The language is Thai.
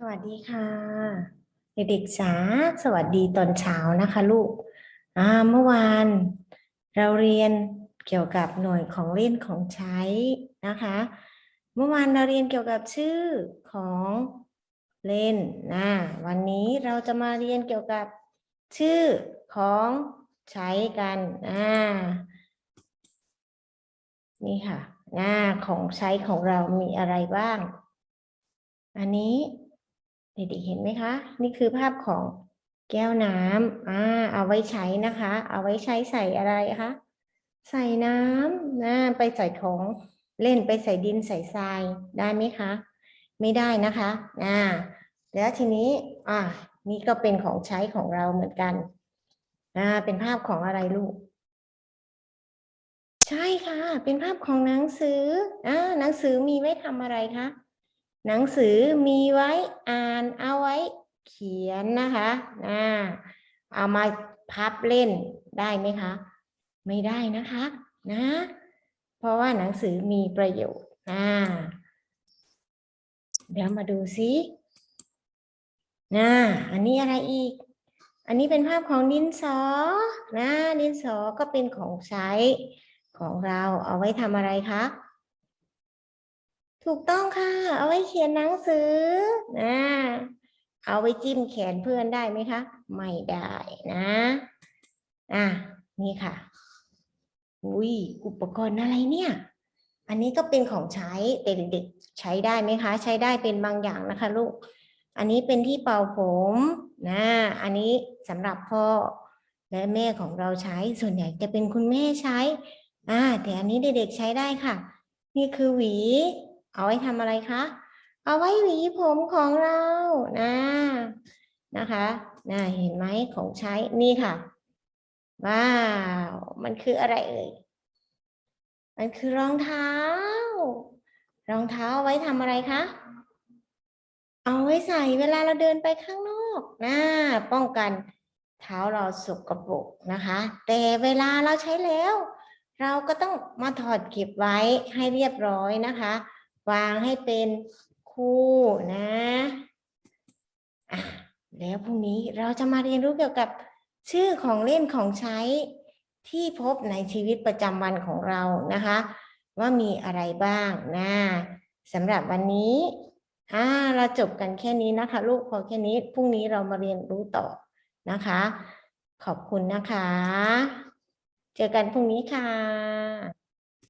สวัสดีค่ะ เด็กๆจ๋าสวัสดีตอนเช้านะคะลูกอ่าเมื่อวาน เราเรียนเกี่ยวกับหน่วยของเล่นของใช้นะคะ เมื่อวานเราเรียนเกี่ยวกับชื่อของเล่นนะวันนี้เราจะมาเรียนเกี่ยวกับชื่อของใช้กันอ่านี่ค่ะหน้าของใช้ของเรามีอะไรบ้าง อันนี้ เด็กๆเห็นไหมคะ นี่คือภาพของแก้วน้ำอ่าเอาไว้ใช้นะคะ เอาไว้ใช้ใส่อะไรคะใส่น้ำนะไปใส่ของเล่นไปใส่ดินใส่ทรายได้ไหมคะ ไม่ได้นะคะอ่าแล้วทีนี้อ่านี่ก็เป็นของใช้ของเราเหมือนกันอ่าเป็นภาพของอะไรลูก ใช่ค่ะ เป็นภาพของหนังสืออ่าหนังสือมีไว้ทำอะไรคะ หนังสือมีไว้อ่านเอาไว้เขียนนะคะอ่าเอามาพับเล่นได้ไหมคะ ไม่ได้นะคะนะ เพราะว่าหนังสือมีประโยชน์อ่าเดี๋ยวมาดูซินะอันนี้อะไรอีก อันนี้เป็นภาพของดินสอนะดินสอก็เป็นของใช้ของเราเอาไว้ทำอะไรคะ ถูกต้องค่ะ เอาไว้เขียนหนังสือนะเอาไว้จิ้มแขนเพื่อนได้ไหมคะ ไม่ได้นะอะนี่ค่ะ อุ้ยอุปกรณ์อะไรเนี่ย อันนี้ก็เป็นของใช้แต่เด็กๆใช้ได้ไหมคะ ใช้ได้เป็นบางอย่างนะคะลูก อันนี้เป็นที่เป่าผมนะ อันนี้สำหรับพ่อและแม่ของเราใช้ส่วนใหญ่จะเป็นคุณแม่ใช้อ่าแต่อันนี้เด็กๆใช้ได้ค่ะ นี่คือหวี เอาไว้ทำอะไรคะ เอาไว้หวีผมของเรานะนะคะนะเห็นไหมของใช้นี่ค่ะ ว้าว มันคืออะไรเอ่ย มันคือรองเท้า รองเท้าเอาไว้ทำอะไรคะ เอาไว้ใส่เวลาเราเดินไปข้างนอกนะป้องกันเท้าเราสกปรกนะคะ แต่เวลาเราใช้แล้ว เราก็ต้องมาถอดเก็บไว้ให้เรียบร้อยนะคะ วางให้เป็นคู่นะอะแล้วพรุ่งนี้เราจะมาเรียนรู้เกี่ยวกับชื่อของเล่นของใช้ที่พบในชีวิตประจำวันของเรานะคะ ว่ามีอะไรบ้างนะสำหรับวันนี้อ่าเราจบกันแค่นี้นะคะ ลูกพอแค่นี้พรุ่งนี้เรามาเรียนรู้ต่อนะคะ ขอบคุณนะคะ เจอกันพรุ่งนี้ค่ะ